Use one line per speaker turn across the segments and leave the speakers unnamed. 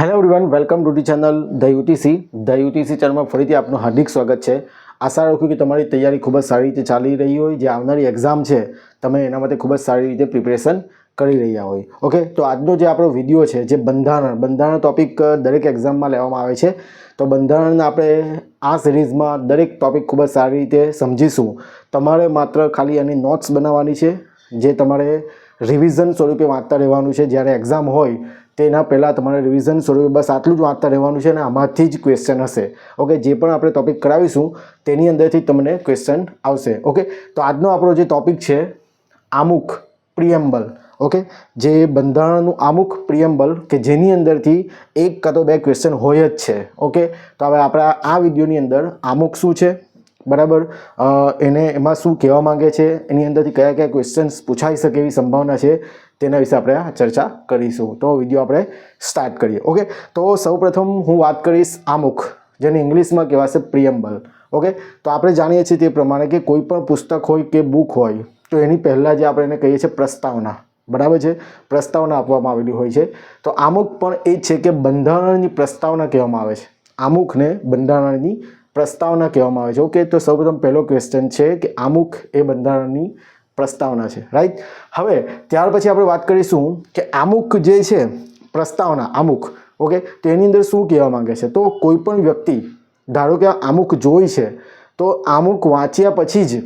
Hello everyone welcome to the channel the UTC the UTC ચેનલમાં ફરીથી આપનું હાર્દિક સ્વાગત છે. આશા રાખું કે તમારી તૈયારી ખૂબ જ સારી રીતે ચાલી રહી હોય. જે આવનારી એક્ઝામ છે, તમે એના માટે ખૂબ જ સારી રીતે પ્રિપેરેશન કરી રહ્યા હોય. ઓકે તો આજનો જે આપણો વીડિયો છે, જે બંધારણ બંધારણ ટોપિક દરેક એક્ઝામમાં લેવામાં આવે છે. તો બંધારણ આપણે આ સિરીઝમાં દરેક ટોપિક ખૂબ જ સારી રીતે સમજીશું. તમારે માત્ર ખાલી એની નોટ્સ બનાવવાની છે, જે તમારે રિવિઝન સ્વરૂપે વાંચતા રહેવાનું છે. જ્યારે એક્ઝામ હોય તેના પહેલાં તમારે રિવિઝન સ્વરૂપે બસ આટલું જ વાંચતા રહેવાનું છે અને આમાંથી જ ક્વેશ્ચન હશે. ઓકે જે પણ આપણે ટોપિક કરાવીશું, તેની અંદરથી તમને ક્વેશ્ચન આવશે. ઓકે તો આજનો આપણો જે ટોપિક છે, આમુખ પ્રિએમ્બલ ઓકે જે બંધારણનું આમુખ પ્રિએમ્બલ કે જેની અંદરથી એક કાં તો બે ક્વેશ્ચન હોય જ છે. ઓકે તો હવે આપણા આ વિડીયોની અંદર આમુખ શું છે? બરાબર? એને એમાં શું કહેવા માંગે છે? એની અંદરથી કયા કયા ક્વેશ્ચન્સ પૂછાઈ શકે એવી સંભાવના છે? તેના વિશે આપણે ચર્ચા કરીશું. તો વીડિયો આપણે સ્ટાર્ટ કરીએ. ઓકે તો સૌપ્રથમ હું વાત કરીશ આમુખ, જેને ઇંગ્લિશમાં કહેવાશે પ્રિયમ્બલ. ઓકે તો આપણે જાણીએ છીએ તે પ્રમાણે કે કોઈ પણ પુસ્તક હોય કે બુક હોય, તો એની પહેલાં જે આપણે એને કહીએ છીએ પ્રસ્તાવના. બરાબર છે? પ્રસ્તાવના આપવામાં આવેલી હોય છે. તો આમુખ પણ એ છે કે બંધારણની પ્રસ્તાવના કહેવામાં આવે છે. આમુખને બંધારણની પ્રસ્તાવના કહેવામાં આવે છે. ઓકે તો સૌપ્રથમ પહેલો ક્વેશ્ચન છે કે આમુખ એ બંધારણની પ્રસ્તાવના છે રાઈટ હવે ત્યાર પછી આપણે વાત કરીશું કે અમુક જે છે પ્રસ્તાવના, અમુક ઓકે તો એની અંદર શું કહેવા માંગે છે? તો કોઈ પણ વ્યક્તિ, ધારો કે અમુક જોઈ છે, તો અમુક વાંચ્યા પછી જ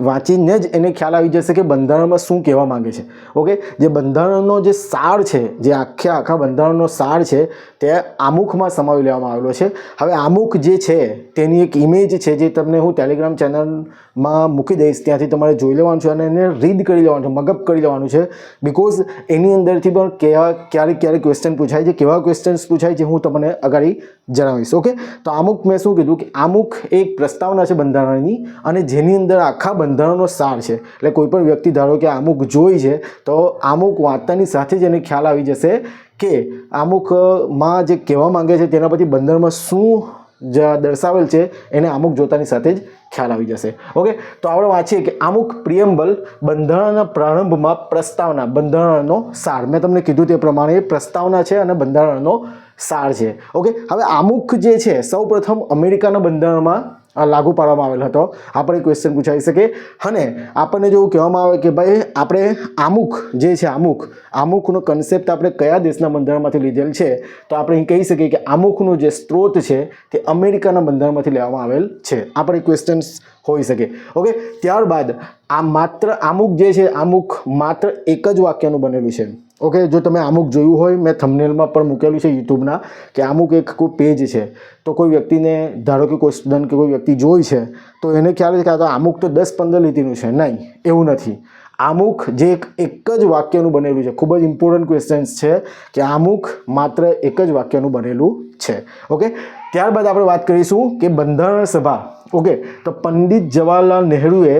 વાંચીને જ એને ખ્યાલ આવી જશે કે બંધારણમાં શું કહેવા માંગે છે. ઓકે? જે બંધારણનો જે સાર છે, જે આખે આખા બંધારણનો સાર છે, તે આમુખમાં સમાવી લેવામાં આવેલો છે. હવે આમુખ જે છે, તેની એક ઇમેજ છે જે તમને હું ટેલિગ્રામ ચેનલમાં મૂકી દઈશ. ત્યાંથી તમારે જોઈ લેવાનું છે અને એને રીડ કરી લેવાનું છે, મગઅપ કરી લેવાનું છે. બિકોઝ એની અંદરથી પણ કેવા, ક્યારેક ક્યારેક ક્વેશ્ચન પૂછાય છે. કેવા ક્વેશ્ચન્સ પૂછાય છે, હું તમને અગાડી જણાવીશ. ઓકે? તો અમુક મેં શું કીધું? કે અમુક એક પ્રસ્તાવના છે બંધારણની અને જેની અંદર આખા બંધારણનો સાર છે. એટલે કોઈ પણ વ્યક્તિ ધારો કે અમુક જોઈ છે, તો અમુક વાર્તાની સાથે જ એને ખ્યાલ આવી જશે કે અમુકમાં જે કહેવા માંગે છે તેના પછી બંધારણમાં શું જે દર્શાવેલ છે, એને અમુક જોતાની સાથે જ ખ્યાલ આવી જશે. ઓકે? તો આપણે વાંચીએ કે અમુક પ્રિયમ્બલ બંધારણના પ્રારંભમાં પ્રસ્તાવના, બંધારણનો સાર. મેં તમને કીધું તે પ્રમાણે એ પ્રસ્તાવના છે અને બંધારણનો સાર છે. ઓકે? હવે અમુક જે છે, સૌપ્રથમ અમેરિકાના બંધારણમાં લાગુ પાડવામાં આવેલ હતો. આપણે ક્વેશ્ચન પૂછાઈ શકે. અને આપણને જો કહેવામાં આવે કે ભાઈ, આપણે આમુખ, જે છે આમુખ, આમુખનો કન્સેપ્ટ આપણે કયા દેશના બંધારણમાંથી લીધેલ છે? તો આપણે અહીં કહી શકીએ કે આમુખનો જે સ્ત્રોત છે તે અમેરિકાના બંધારણમાંથી લેવામાં આવેલ છે. આપણે ક્વેશ્ચન્સ હોઈ શકે. ઓકે ત્યારબાદ આ માત્ર આમુખ જે છે, આમુખ માત્ર એક જ વાક્યનું બનેલું છે. ઓકે, જો તમે અમુક જોયું હોય, મેં થંબનેલમાં પણ મૂકેલું છે યુટ્યુબના, કે અમુક એક કોઈ પેજ છે, તો કોઈ વ્યક્તિને, ધારો કે કોઈ સ્ટુડન્ટ કે કોઈ વ્યક્તિ જોઈ છે, તો એને ખ્યાલ છે કે આ તો અમુક તો દસ પંદર લીટીનું છે. નહીં, એવું નથી. આમુખ જે એક એક જ વાક્યનું બનેલું છે, ખૂબ જ ઇમ્પોર્ટન્ટ ક્વેશ્ચન્સ છે કે આમુખ માત્ર એક જ વાક્યનું બનેલું છે. ઓકે, ત્યારબાદ આપણે વાત કરીશું કે બંધારણ સભા ઓકે, તો પંડિત જવાહરલાલ નહેરુએ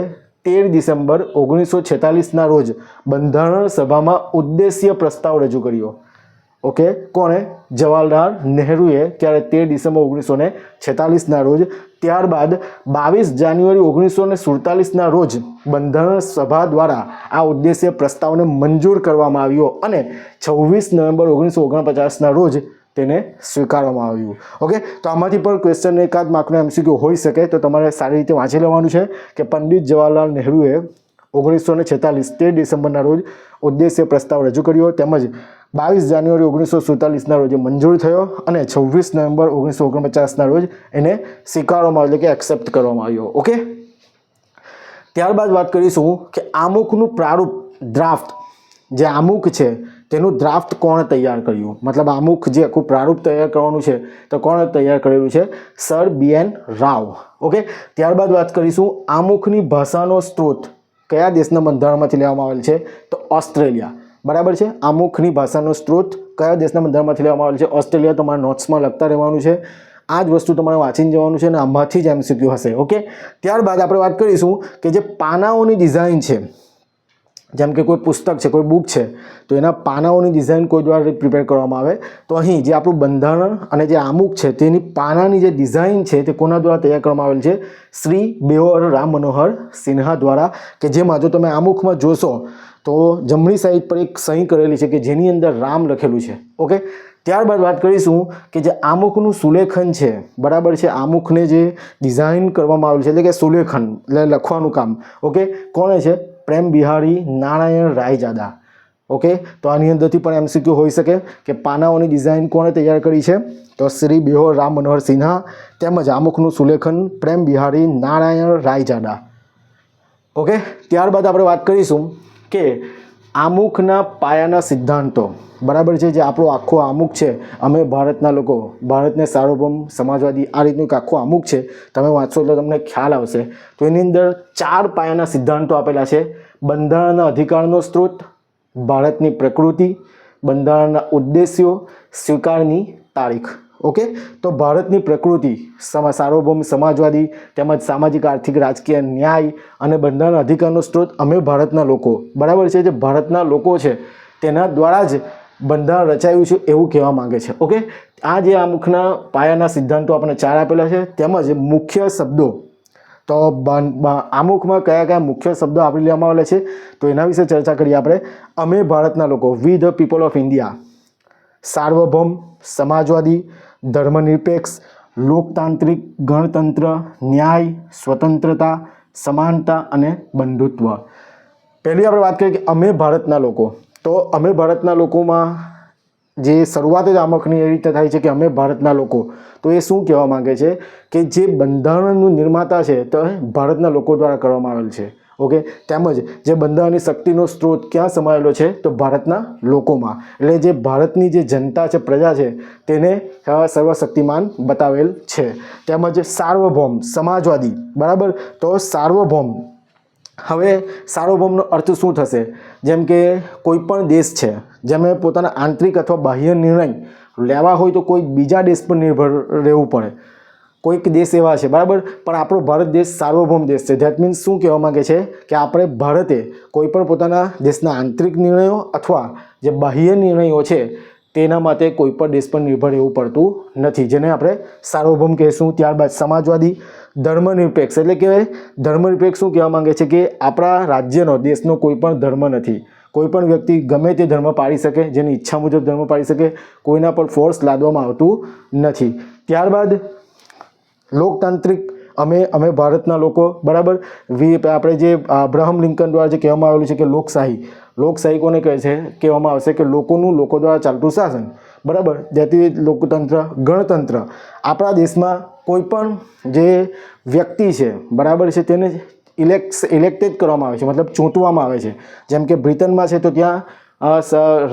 તેર ડિસેમ્બર ઓગણીસો છેતાલીસના રોજ બંધારણ સભામાં ઉદ્દેશ્ય પ્રસ્તાવ રજૂ કર્યો. ઓકે, કોણે? જવાહરલાલ નહેરુએ ત્યારે તેર ડિસેમ્બર ઓગણીસો ને છેતાલીસના રોજ, ત્યારબાદ બાવીસ જાન્યુઆરી ઓગણીસો ને સુડતાલીસના રોજ બંધારણ સભા દ્વારા આ ઉદ્દેશ્ય પ્રસ્તાવને મંજૂર કરવામાં આવ્યો અને છવ્વીસ નવેમ્બર ઓગણીસો ઓગણપચાસના રોજ તેને સ્વીકારવામાં આવ્યું. ઓકે તો આમાંથી પણ ક્વેશ્ચન એકાદ માર્કનો એમસીક્યુ હોઈ શકે, તો તમારે સારી રીતે વાંચી લેવાનું છે કે પંડિત જવાહરલાલ નહેરુએ ઓગણીસો ને છેતાલીસ તેર ડિસેમ્બરના રોજ ઉદ્દેશ્ય પ્રસ્તાવ રજૂ કર્યો. તેમજ બાવીસ જાન્યુઆરી ઓગણીસો સુડતાલીસના રોજ મંજૂર થયો અને છવ્વીસ નવેમ્બર ઓગણીસો ઓગણપચાસના રોજ એને સ્વીકારવામાં આવ્યો, એટલે કે એક્સેપ્ટ કરવામાં આવ્યો. ઓકે ત્યારબાદ વાત કરીશું કે આમુખનું પ્રારૂપ ડ્રાફ્ટ જે આમુખ છે તેનું ડ્રાફ્ટ કોણે તૈયાર કર્યું? મતલબ અમુક જે આખું પ્રારૂપ તૈયાર કરવાનું છે, તો કોણે તૈયાર કરેલું છે? Sir B N Rao. Okay ત્યારબાદ વાત કરીશું આમુખની ભાષાનો સ્ત્રોત. કયા દેશના બંધારણમાંથી લેવામાં આવેલ છે? તો ઓસ્ટ્રેલિયા. બરાબર છે? આમુખની ભાષાનો સ્ત્રોત કયા દેશના બંધારણમાંથી લેવામાં આવેલ છે? ઓસ્ટ્રેલિયા તમારા નોટ્સમાં લખતા રહેવાનું છે. આ જ વસ્તુ તમારે વાંચીને જવાનું છે અને આમાંથી જ એમસીક્યુ હશે. ઓકે ત્યારબાદ આપણે વાત કરીશું કે જે પાનાઓની ડિઝાઇન છે જેમ કે કોઈ પુસ્તક છે, કોઈ બુક છે, તો એના પાનાઓની ડિઝાઇન કોઈ દ્વારા પ્રિપેર કરવામાં આવે. તો અહીં જે આપણું બંધારણ અને જે આમુખ છે, તેની પાનાની જે ડિઝાઇન છે, તે કોના દ્વારા તૈયાર કરવામાં આવેલ છે? શ્રી બેવર રામ મનોહર સિન્હા દ્વારા. કે જેમાં જો તમે આમુખમાં જોશો, તો જમણી સાઈડ પર એક સહી કરેલી છે કે જેની અંદર રામ લખેલું છે. ઓકે? ત્યારબાદ વાત કરીશું કે જે આમુખનું સુલેખન છે, બરાબર છે? આમુખને જે ડિઝાઇન કરવામાં આવેલું છે, એટલે કે સુલેખન, એટલે લખવાનું કામ. ઓકે? કોણે છે? પ્રેમ બિહારી, નારાયણ રાયજાદા. ઓકે તો આની અંદરથી પણ એમસીક્યુ હોઈ શકે કે પાનાઓની ડિઝાઇન કોણે તૈયાર કરી છે? તો શ્રી બિહોર રામ મનોહર સિન્હા તેમજ આમુખનું સુલેખન પ્રેમ બિહારી, નારાયણ રાયજાદા. ઓકે ત્યારબાદ આપણે વાત કરીશું કે આમુખના પાયાના સિદ્ધાંતો. બરાબર છે જે આપણો આખો આમુખ છે. અમે ભારતના લોકો, ભારતને સાર્વભૌમ સમાજવાદી આ રીતનું એક આખો આમુખ છે. તમે વાંચશો તો તમને ખ્યાલ આવશે. તો એની અંદર ચાર પાયાના સિદ્ધાંતો આપેલા છે. બંધારણના અધિકારનો સ્ત્રોત, ભારતની પ્રકૃતિ, બંધારણના ઉદ્દેશ્યો, સ્વીકારની તારીખ. ઓકે? તો ભારતની પ્રકૃતિ સાર્વભૌમ સમાજવાદી તેમજ સામાજિક, આર્થિક, રાજકીય ન્યાય અને બંધારણના અધિકારનો સ્ત્રોત અમે ભારતના લોકો. બરાબર છે જે ભારતના લોકો છે, તેના દ્વારા જ બંધારણ રચાયું છે એવું કહેવા માંગે છે. ઓકે? આ જે આમુખના પાયાના સિદ્ધાંતો આપણે ચાર આપેલા છે, તેમજ મુખ્ય શબ્દો. તો આમુખમાં કયા કયા મુખ્ય શબ્દો આવરી લેવામાં આવેલા છે, તો એના વિશે ચર્ચા કરીએ આપણે. અમે ભારતના લોકો we the people of India સાર્વભૌમ, સમાજવાદી ધર્મનિરપેક્ષ, લોકતાંત્રિક ગણતંત્ર, ન્યાય, સ્વતંત્રતા, સમાનતા અને બંધુત્વ. પહેલી આપણે વાત કરીએ કે અમે ભારતના લોકો. તો અમે ભારતના લોકોમાં જે શરૂઆત જ આમખની એ રીતે થાય છે કે અમે ભારતના લોકો. તો એ શું કહેવા માંગે છે? કે જે બંધારણનું નિર્માતા છે તો ભારતના લોકો દ્વારા કરવામાં આવેલ છે. ઓકે? તેમજ જે બંધારણની શક્તિનો સ્ત્રોત ક્યાં સમાયેલો છે? તો ભારતના લોકોમાં. એટલે જે ભારતની જે જનતા છે, પ્રજા છે, તેને સર્વશક્તિમાન બતાવેલ છે. તેમજ સાર્વભૌમ, સમાજવાદી, બરાબર? તો સાર્વભૌમ. હવે સાર્વભૌમનો અર્થ શું થશે? જેમ કે કોઈ પણ દેશ છે જેમણે પોતાના આંતરિક અથવા બાહ્ય નિર્ણય લેવા હોય તો કોઈ બીજા દેશ પર નિર્ભર રહેવું પડે. કોઈક દેશ એવા છે, બરાબર? પણ આપણો ભારત દેશ સાર્વભૌમ દેશ છે. ધેટ મીન્સ શું કહેવા માંગે છે? કે આપણે ભારતે કોઈ પણ પોતાના દેશના આંતરિક નિર્ણયો અથવા જે બાહ્ય નિર્ણયો છે, તેના માટે કોઈ પણ દેશ પર નિર્ભર રહેવું પડતું નથી, જેને આપણે સાર્વભૌમ કહીશું. ત્યારબાદ સમાજવાદી, ધર્મનિરપેક્ષ. એટલે કે ધર્મનિરપેક્ષ શું કહેવા માંગે છે કે આપણા રાજ્યનો, દેશનો કોઈ પણ ધર્મ નથી. કોઈ પણ વ્યક્તિ ગમે તે ધર્મ પાળી શકે, જેની ઈચ્છા મુજબ ધર્મ પાળી શકે, કોઈના પર ફોર્સ લાદવામાં આવતું નથી. ત્યારબાદ લોકતાંત્રિક, અમે અમે ભારતના લોકો, બરાબર? વી, આપણે જે અબ્રાહમ લિંકન દ્વારા જે કહેવામાં આવેલું છે કે લોકશાહી લોકશાહી કોને કહે છે? કહેવામાં આવશે કે લોકોનું, લોકો દ્વારા ચાલતું શાસન, બરાબર? જેથી લોકતંત્ર, ગણતંત્ર, આપણા દેશમાં કોઈ પણ જે વ્યક્તિ છે, બરાબર છે, તેને ઇલેક્સ, ઇલેક્ટેડ કરવામાં આવે છે, મતલબ ચૂંટવામાં આવે છે. જેમ કે બ્રિટનમાં છે તો ત્યાં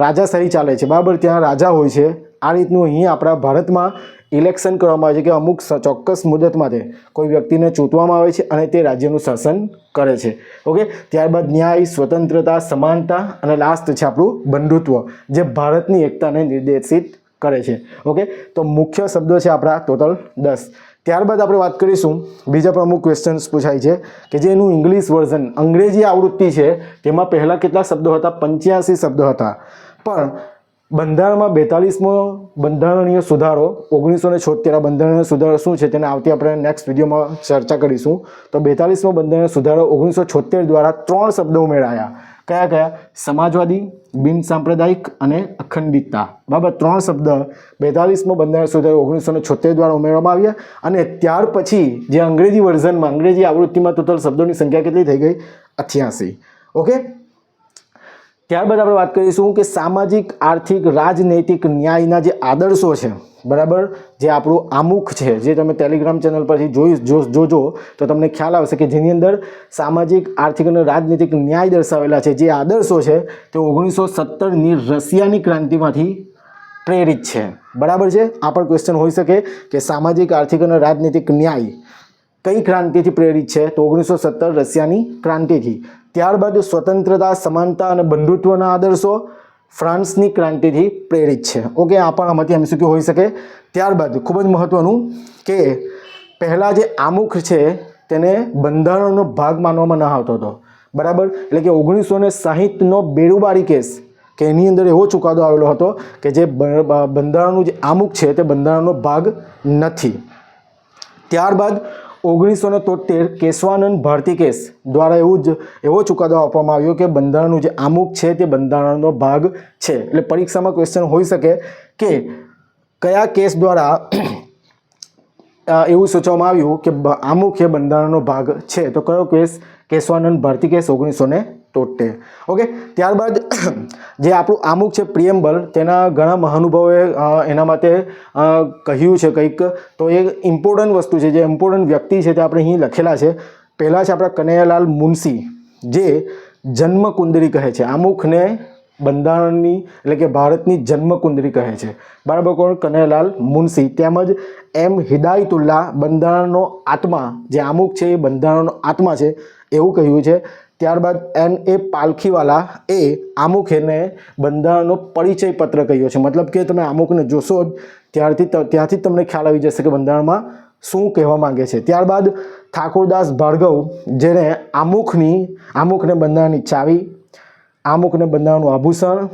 રાજાશાહી ચાલે છે, બરાબર? ત્યાં રાજા હોય છે. આ રીતનું અહીં આપણા ભારતમાં ઇલેક્શન કરવામાં આવે છે કે અમુક ચોક્કસ મુદત માટે કોઈ વ્યક્તિને ચૂંટવામાં આવે છે અને તે રાજ્યનું શાસન કરે છે. ઓકે? ત્યારબાદ ન્યાય, સ્વતંત્રતા, સમાનતા અને લાસ્ટ છે આપણું બંધુત્વ, જે ભારતની એકતાને નિર્દેશિત કરે છે. ઓકે? તો મુખ્ય શબ્દો છે આપણા ટોટલ દસ. ત્યારબાદ આપણે વાત કરીશું, બીજા પ્રમુખ ક્વેશ્ચન્સ પૂછાય છે કે જે એનું ઇંગ્લિશ વર્ઝન અંગ્રેજી આવૃત્તિ છે, તેમાં પહેલાં કેટલા શબ્દો હતા? પંચ્યાસી શબ્દો હતા. પણ બંધારણમાં બેતાલીસમો બંધારણીય સુધારો, ઓગણીસો ને છોતેર બંધારણીય સુધારો શું છે તેને આવતી આપણે નેક્સ્ટ વિડીયોમાં ચર્ચા કરીશું. તો બેતાલીસમો બંધારણીય સુધારો ઓગણીસો છોતેર દ્વારા ત્રણ શબ્દો ઉમેરાયા. કયા કયા? સમાજવાદી, બિન સાંપ્રદાયિક અને અખંડિતતા. બરાબર ત્રણ શબ્દ બેતાલીસમો બંધારણ સુધારો ઓગણીસો ને છોતેર દ્વારા ઉમેરવામાં આવ્યા અને ત્યાર પછી જે અંગ્રેજી વર્ઝનમાં અંગ્રેજી આવૃત્તિમાં ટોટલ શબ્દોની સંખ્યા કેટલી થઈ ગઈ? અઠ્યાસી. ઓકે ત્યારબાદ આપણે વાત કરીશું કે સામાજિક, આર્થિક, રાજનૈતિક ન્યાયના જે આદર્શો છે, બરાબર? જે આપણું આમુખ છે, જે તમે ટેલિગ્રામ ચેનલ પરથી જોઈ જોજો, તો તમને ખ્યાલ આવશે કે જેની અંદર સામાજિક, આર્થિક અને રાજનૈતિક ન્યાય દર્શાવેલા છે. જે આદર્શો છે, તે ઓગણીસો સત્તરની રશિયાની ક્રાંતિમાંથી પ્રેરિત છે. બરાબર છે? આ પણ ક્વેશ્ચન હોઈ શકે કે સામાજિક, આર્થિક અને રાજનૈતિક ન્યાય કઈ ક્રાંતિથી પ્રેરિત છે? તો ઓગણીસો સત્તર રશિયાની ક્રાંતિથી. ત્યારબાદ સ્વતંત્રતા, સમાનતા અને બંધુત્વના આદર્શો ફ્રાન્સની ક્રાંતિથી પ્રેરિત છે. ઓકે, આ પણ આમાંથી એમસીક્યુ હોઈ શકે. ત્યારબાદ ખૂબ જ મહત્ત્વનું કે પહેલાં જે આમુખ છે તેને બંધારણનો ભાગ માનવામાં ન આવતો હતો. બરાબર? એટલે કે ઓગણીસો ને સાહીઠનો બેરુબારી કેસ, કે એની અંદર એવો ચુકાદો આવેલો હતો કે જે બંધારણનું જે આમુખ છે તે બંધારણનો ભાગ નથી. ત્યારબાદ ઓગણીસો ને તોતેર કેશવાનંદ ભારતી કેસ દ્વારા એવું જ, એવો ચુકાદો આપવામાં આવ્યો કે બંધારણનું જે આમુખ છે તે બંધારણનો ભાગ છે. એટલે પરીક્ષામાં ક્વેશ્ચન હોઈ શકે કે કયા કેસ દ્વારા એવું સૂચવવામાં આવ્યું કે આમુખ એ બંધારણનો ભાગ છે. તો કયો કેસ? કેશવાનંદ ભારતી કેસ ઓગણીસો ને તોતેર ઓકે? ત્યારબાદ જે આપણું આમુખ છે પ્રિયમ્બલ તેના ઘણા મહાનુભાવોએ એના માટે કહ્યું છે કંઈક. તો એ ઇમ્પોર્ટન્ટ વસ્તુ છે, જે ઇમ્પોર્ટન્ટ વ્યક્તિ છે તે આપણે અહીં લખેલા છે. પહેલાં છે આપણા કનૈયાલાલ મુનશી, જે જન્મ કુંદરી કહે છે. આમુખને બંધારણની, એટલે કે ભારતની જન્મકુંદરી કહે છે. બરાબર કોણ કનૈયાલાલ મુનશી, તેમજ એમ હિદાયતુલ્લા બંધારણનો આત્મા, જે આમુખ છે એ બંધારણનો આત્મા છે, એવું કહ્યું છે. ત્યારબાદ એન એ પાલખીવાલા એ આમુખને બંધારણનો પરિચય પત્ર કહ્યો છે. મતલબ કે તમે આમુખને જોશો જ, ત્યારથી ત્યાંથી તમને ખ્યાલ આવી જશે કે બંધારણમાં શું કહેવા માંગે છે. ત્યારબાદ ઠાકોરદાસ ભાર્ગવ જેને આમુખની, આમુખને બંધારણની ચાવી, આમુખને બંધારણનું આભૂષણ,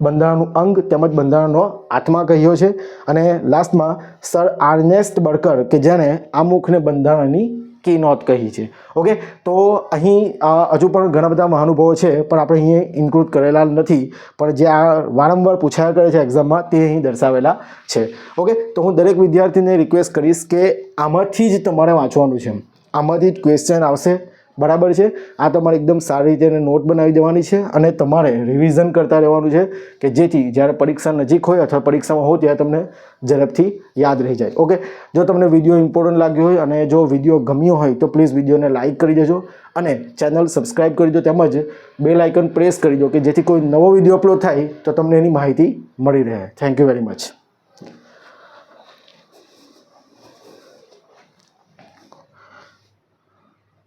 બંધારણનું અંગ તેમજ બંધારણનો આત્મા કહ્યો છે. અને લાસ્ટમાં સર આર્નેસ્ટ બર્કર કે જેણે આમુખને બંધારણની કી નોત કહી છે. ઓકે તો અહીં હજુ પણ ઘણા બધા મહાનુભાવો છે, પણ આપણે અહીં ઇન્ક્લુડ કરેલા નથી. પણ જે આ વારંવાર પૂછાયા કરે છે એક્ઝામમાં તે અહીં દર્શાવેલા છે. ઓકે તો હું દરેક વિદ્યાર્થીને રિક્વેસ્ટ કરીશ કે આમાંથી જ તમારે વાંચવાનું છે. આમાંથી જ ક્વેશ્ચન આવશે. બરાબર છે? આ તમારે એકદમ સારી રીતે નોટ બનાવી દેવાની છે અને તમારે રિવિઝન કરતા રહેવાનું છે કે જેથી જ્યારે પરીક્ષા નજીક હોય અથવા પરીક્ષામાં હોય ત્યારે તમને ઝડપથી યાદ રહી જાય. ઓકે જો તમને વીડિયો ઇમ્પોર્ટન્ટ લાગ્યો હોય અને જો વીડિયો ગમ્યો હોય તો પ્લીઝ વિડીયોને લાઇક કરી દેજો અને ચેનલ સબસ્ક્રાઇબ કરી દો તેમજ બેલ આઇકન પ્રેસ કરી દો કે જેથી કોઈ નવો વીડિયો અપલોડ થાય તો તમને એની માહિતી મળી રહે. Thank you very much